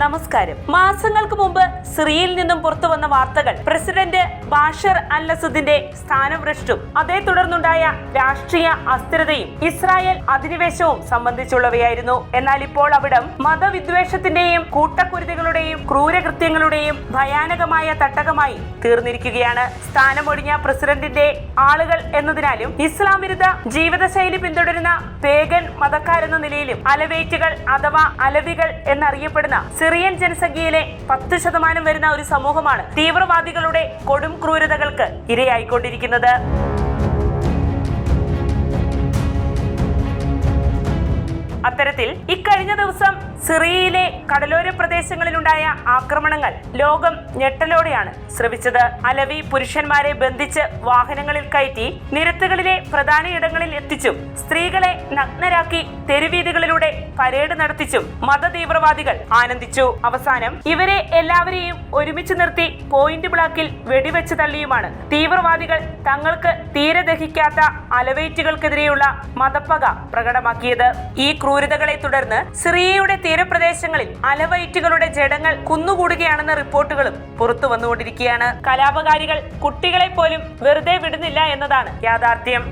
नमस्कार നമസ്കാരം. മാസങ്ങൾക്ക് മുമ്പ് സിറിയയിൽ നിന്നും പുറത്തു വന്ന വാർത്തകൾ പ്രസിഡന്റ് ബാഷർ അൽ അസദിന്റെ സ്ഥാനഭ്രഷ്ടും അതേ തുടർന്നുണ്ടായ രാഷ്ട്രീയ അസ്ഥിരതയും ഇസ്രായേൽ അധിനിവേശവും സംബന്ധിച്ചുള്ളവയായിരുന്നു. എന്നാൽ ഇപ്പോൾ അവിടം മതവിദ്വേഷത്തിന്റെയും കൂട്ടക്കുരുതികളുടെയും ക്രൂരകൃത്യങ്ങളുടെയും ഭയാനകമായ തട്ടകമായി തീർന്നിരിക്കുകയാണ്. സ്ഥാനമൊഴിഞ്ഞ പ്രസിഡന്റിന്റെ ആളുകൾ എന്നതിനാലും ഇസ്ലാം വിരുദ്ധ ജീവിതശൈലി പിന്തുടരുന്ന പേഗൻ മതക്കാരെന്ന നിലയിലും അലവേറ്റുകൾ അഥവാ അലവികൾ എന്നറിയപ്പെടുന്ന സിറിയൻ ജനസംഖ്യയിലെ പത്ത് ശതമാനം വരുന്ന ഒരു സമൂഹമാണ് തീവ്രവാദികളുടെ കൊടും ക്രൂരതകൾക്ക് ഇരയായിക്കൊണ്ടിരിക്കുന്നത്. അത്തരത്തിൽ ഇക്കഴിഞ്ഞ ദിവസം സിറിയയിലെ കടലോര പ്രദേശങ്ങളിലുണ്ടായ ആക്രമണങ്ങൾ ലോകം ഞെട്ടലോടെയാണ് ശ്രവിച്ചത്. അലവി പുരുഷന്മാരെ ബന്ധിച്ച് വാഹനങ്ങളിൽ കയറ്റി നിരത്തുകളിലെ പ്രധാന ഇടങ്ങളിൽ എത്തിച്ചും സ്ത്രീകളെ നഗ്നരാക്കി തെരുവീതികളിലൂടെ പരേഡ് നടത്തിച്ചും മതതീവ്രവാദികൾ ആനന്ദിച്ചു. അവസാനം ഇവരെ എല്ലാവരെയും ഒരുമിച്ച് നിർത്തി പോയിന്റ് ബ്ലാക്കിൽ വെടിവെച്ച് തള്ളിയുമാണ്. തീവ്രവാദികൾ തങ്ങൾക്ക് തീരെ ദഹിക്കാത്ത അലവേറ്റുകൾക്കെതിരെയുള്ള മതപ്പക പ്രകടമാക്കിയത്. ഈ ക്രൂരതകളെ തുടർന്ന് സിറിയയുടെ തീരപ്രദേശങ്ങളിൽ അലവൈറ്റുകളുടെ ജഡങ്ങൾ കുന്നുകൂടുകയാണെന്ന റിപ്പോർട്ടുകളും പുറത്തു വന്നുകൊണ്ടിരിക്കുകയാണ്. കലാപകാരികൾ കുട്ടികളെ പോലും വെറുതെ വിടുന്നില്ല എന്നതാണ് യാഥാർത്ഥ്യം.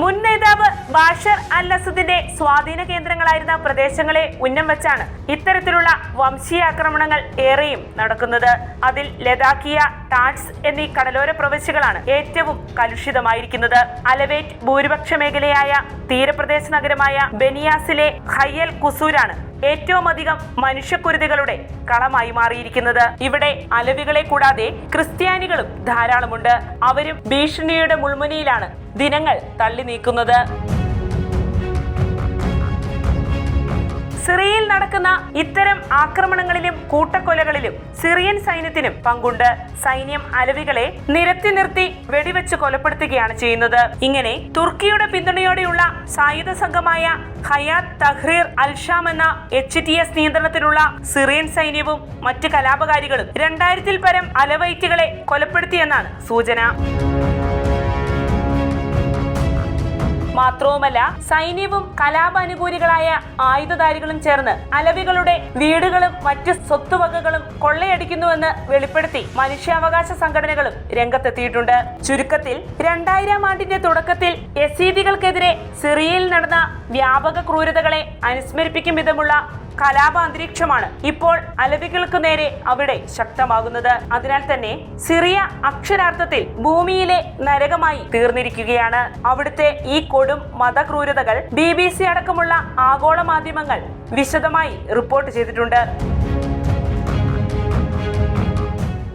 മുൻ നേതാവ് ബാഷർ അൽ അസദിന്റെ സ്വാധീന കേന്ദ്രങ്ങളായിരുന്ന പ്രദേശങ്ങളെ ഉന്നം വെച്ചാണ് ഇത്തരത്തിലുള്ള വംശീയ ആക്രമണങ്ങൾ ഏറെയും നടക്കുന്നത്. അതിൽ ലഡാക്കിയ ടാഡ്സ് എന്നീ കടലോര പ്രവിശ്യകളാണ് ഏറ്റവും കലുഷിതമായിരിക്കുന്നത്. അലവേറ്റ് ഭൂരിപക്ഷ മേഖലയായ തീരപ്രദേശ നഗരമായ ബെനിയാസിലെ ഹയ്യൽ കുസൂരാണ് ഏറ്റവും അധികം മനുഷ്യക്കുരുതികളുടെ കളമായി മാറിയിരിക്കുന്നത്. ഇവിടെ അലവികളെ കൂടാതെ ക്രിസ്ത്യാനികളും ധാരാളമുണ്ട്. അവരും ഭീഷണിയുടെ മുൾമുനയിലാണ് ദിനങ്ങൾ തള്ളി നീക്കുന്നത് സിറിയയിൽ നടക്കുന്ന ഇത്തരം ആക്രമണങ്ങളിലും കൂട്ടക്കൊലകളിലും സിറിയൻ സൈന്യത്തിനും പങ്കുണ്ട്. സൈന്യം അലവികളെ നിരത്തി നിർത്തി വെടിവെച്ച് കൊലപ്പെടുത്തുകയാണ് ചെയ്യുന്നത്. ഇങ്ങനെ തുർക്കിയുടെ പിന്തുണയോടെയുള്ള സായുധ സംഘമായ ഹയാത്ത് തഹ്രീർ അൽഷാം എന്ന എച്ച് ടി എസ് നിയന്ത്രണത്തിലുള്ള സിറിയൻ സൈന്യവും മറ്റ് കലാപകാരികളും രണ്ടായിരത്തിൽ പരം അലവൈറ്റുകളെ കൊലപ്പെടുത്തിയെന്നാണ് സൂചന. മാത്രവുമല്ല സൈന്യവും കലാപാനുകൂലികളായ ആയുധധാരികളും ചേർന്ന് അലവികളുടെ വീടുകളും മറ്റ് സ്വത്തുവകകളും കൊള്ളയടിക്കുന്നുവെന്ന് വെളിപ്പെടുത്തി മനുഷ്യാവകാശ സംഘടനകളും രംഗത്തെത്തിയിട്ടുണ്ട്. ചുരുക്കത്തിൽ രണ്ടായിരം ആണ്ടിന്റെ തുടക്കത്തിൽ യസീദികൾക്കെതിരെ സിറിയയിൽ നടന്ന വ്യാപക ക്രൂരതകളെ അനുസ്മരിപ്പിക്കും വിധമുള്ള കലാപ അന്തരീക്ഷമാണ് ഇപ്പോൾ അലവികൾക്ക് നേരെ അവിടെ ശക്തമാകുന്നത്. അതിനാൽ തന്നെ സിറിയ അക്ഷരാർത്ഥത്തിൽ ഭൂമിയിലെ നരകമായി തീർന്നിരിക്കുകയാണ്. അവിടുത്തെ ഈ കൊടും മതക്രൂരതകൾ ബി ബി സി അടക്കമുള്ള ആഗോള മാധ്യമങ്ങൾ വിശദമായി റിപ്പോർട്ട് ചെയ്തിട്ടുണ്ട്.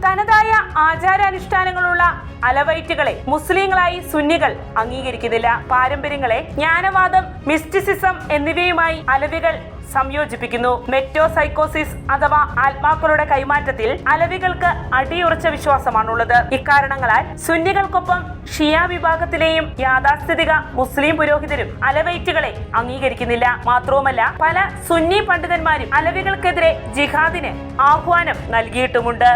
തനതായ ആചാരാനുഷ്ഠാനങ്ങളുള്ള അലവൈറ്റുകളെ മുസ്ലിങ്ങളായി സുന്നികൾ അംഗീകരിക്കുന്നില്ല. പാരമ്പര്യങ്ങളെ ജ്ഞാനവാദം മിസ്റ്റിസിസം എന്നിവയുമായി അലവികൾ സംയോജിപ്പിക്കുന്നു. മെറ്റോസൈക്കോസിസ് അഥവാ ആത്മാക്കളുടെ കൈമാറ്റത്തിൽ അലവികൾക്ക് അടിയുറച്ച വിശ്വാസമാണുള്ളത്. ഇക്കാരണങ്ങളാൽ സുന്നികൾക്കൊപ്പം ഷിയ വിഭാഗത്തിലെയും യാഥാസ്ഥിതിക മുസ്ലിം പുരോഹിതരും അലവൈറ്റുകളെ അംഗീകരിക്കുന്നില്ല. മാത്രവുമല്ല പല സുന്നി പണ്ഡിതന്മാരും അലവികൾക്കെതിരെ ജിഹാദിന് ആഹ്വാനം നൽകിയിട്ടുമുണ്ട്.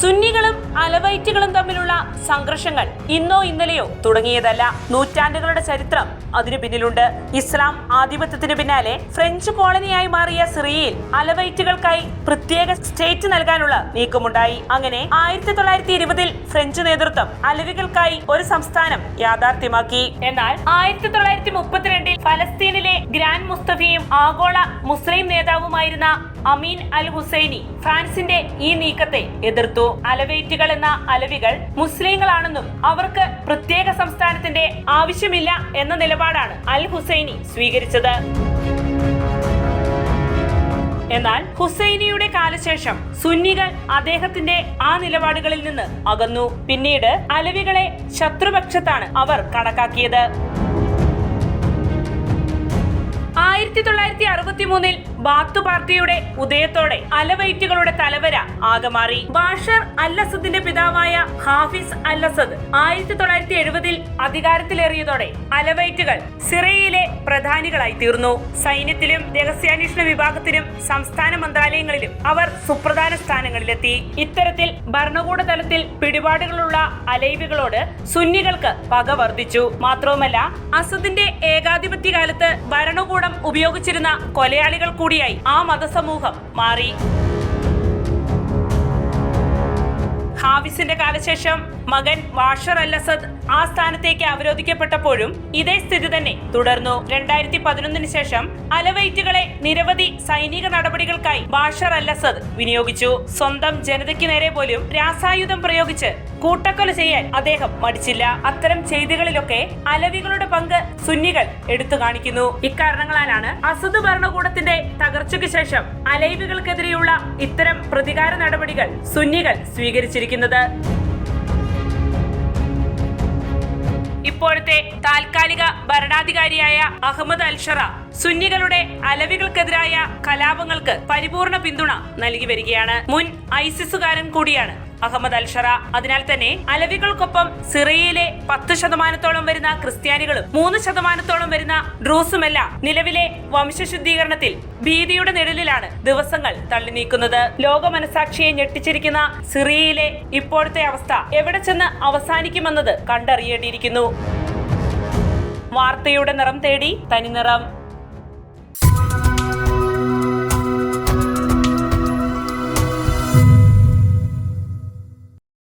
സുന്നികളും അലവൈറ്റുകളും തമ്മിലുള്ള സംഘർഷങ്ങൾ ഇന്നോ ഇന്നലെയോ തുടങ്ങിയതല്ല. നൂറ്റാണ്ടുകളുടെ ചരിത്രം അതിനു പിന്നിലുണ്ട്. ഇസ്ലാം ആധിപത്യത്തിന് പിന്നാലെ ഫ്രഞ്ച് കോളനിയായി മാറിയ സിറിയയിൽ അലവൈറ്റുകൾക്കായി പ്രത്യേക സ്റ്റേറ്റ് നൽകാനുള്ള നീക്കമുണ്ടായി. അങ്ങനെ ആയിരത്തി തൊള്ളായിരത്തി ഇരുപതിൽ ഫ്രഞ്ച് നേതൃത്വം അലവികൾക്കായി ഒരു സംസ്ഥാനം യാഥാർത്ഥ്യമാക്കി. എന്നാൽ ആയിരത്തി തൊള്ളായിരത്തി മുപ്പത്തിരണ്ടിൽ ഫലസ്തീനിലെ ഗ്രാൻഡ് മുസ്തഫിയും ആഗോള മുസ്ലിം നേതാവുമായിരുന്ന അമീൻ അൽ ഹുസൈനി ഫ്രാൻസിന്റെ ഈ നീക്കത്തെ എതിർത്തു. അലവേറ്റുകൾ എന്ന അലവികൾ മുസ്ലിങ്ങളാണെന്നും അവർക്ക് പ്രത്യേക സംസ്ഥാനത്തിന്റെ ആവശ്യമില്ല എന്ന നിലപാടാണ് അൽ ഹുസൈനി സ്വീകരിച്ചത്. എന്നാൽ ഹുസൈനിയുടെ കാലശേഷം സുന്നികൾ അദ്ദേഹത്തിന്റെ ആ നിലപാടുകളിൽ നിന്ന് അകന്നു. പിന്നീട് അലവികളെ ശത്രുപക്ഷത്താണ് അവർ കണക്കാക്കിയത്. ആയിരത്തി തൊള്ളായിരത്തി അറുപത്തി മൂന്നിൽ ബാത്തു പാർട്ടിയുടെ ഉദയത്തോടെ അലവൈറ്റുകളുടെ തലവര ആകെ മാറി. ബാഷർ അൽ അസദിന്റെ പിതാവായ ഹാഫിസ് അൽ അസദ് ആയിരത്തി തൊള്ളായിരത്തി എഴുപതിൽ അധികാരത്തിലേറിയതോടെ അലവൈറ്റുകൾ സിറയിലെ പ്രധാനികളായി തീർന്നു. സൈന്യത്തിലും രഹസ്യാന്വേഷണ വിഭാഗത്തിലും സംസ്ഥാന മന്ത്രാലയങ്ങളിലും അവർ സുപ്രധാന സ്ഥാനങ്ങളിലെത്തി. ഇത്തരത്തിൽ ഭരണകൂട തലത്തിൽ പിടിപാടുകളുള്ള അലൈവികളോട് സുന്നികൾക്ക് പക വർദ്ധിച്ചു. മാത്രവുമല്ല അസദിന്റെ ഏകാധിപത്യ കാലത്ത് ഭരണകൂടം ഉപയോഗിച്ചിരുന്ന കൊലയാളികൾ കൂടിയായി ആ മതസമൂഹം മാറി. ഹാവിസിന്റെ കാലശേഷം മകൻ വാഷർ അൽ അസദ് ആ സ്ഥാനത്തേക്ക് അവരോധിക്കപ്പെട്ടപ്പോഴും ഇതേ സ്ഥിതി തന്നെ തുടർന്നു. രണ്ടായിരത്തി പതിനൊന്നിന് ശേഷം അലവൈറ്റുകളെ നിരവധി സൈനിക നടപടികൾക്കായി ബാഷർ അൽ അസദ് വിനിയോഗിച്ചു. സ്വന്തം ജനതയ്ക്ക് നേരെ പോലും രാസായുധം പ്രയോഗിച്ച് കൂട്ടക്കൊല ചെയ്യാൻ അദ്ദേഹം മടിച്ചില്ല. അത്തരം ചെയ്തികളിലൊക്കെ അലവികളുടെ പങ്ക് സുന്നികൾ എടുത്തു കാണിക്കുന്നു. ഇക്കാരണങ്ങളാലാണ് അസദ് ഭരണകൂടത്തിന്റെ തകർച്ചയ്ക്ക് ശേഷം അലൈവികൾക്കെതിരെയുള്ള ഇത്തരം പ്രതികാര നടപടികൾ സുന്നികൾ സ്വീകരിച്ചിരിക്കുന്നത്. ഇപ്പോഴത്തെ താൽക്കാലിക ഭരണാധികാരിയായ അഹമ്മദ് അൽഷറ സുന്നികളുടെ അലവികൾക്കെതിരായ കലാപങ്ങൾക്ക് പരിപൂർണ പിന്തുണ നൽകി വരികയാണ്. മുൻ ഐസിസുകാരൻ കൂടിയാണ് അഹമ്മദ് അൽഷറ. അതിനാൽ തന്നെ അലവികൾക്കൊപ്പം സിറിയയിലെ പത്ത് ശതമാനത്തോളം വരുന്ന ക്രിസ്ത്യാനികളും മൂന്ന് ശതമാനത്തോളം വരുന്ന ഡ്രൂസുമെല്ലാം നിലവിലെ വംശശുദ്ധീകരണത്തിൽ ഭീതിയുടെ നിഴലിലാണ് ദിവസങ്ങൾ തള്ളി നീക്കുന്നത് ലോക മനസാക്ഷിയെ ഞെട്ടിച്ചിരിക്കുന്ന സിറിയയിലെ ഇപ്പോഴത്തെ അവസ്ഥ എവിടെ ചെന്ന് അവസാനിക്കുമെന്നത് കണ്ടറിയേണ്ടിയിരിക്കുന്നു. വാർത്തയുടെ നിറം തേടി തനിനിറം.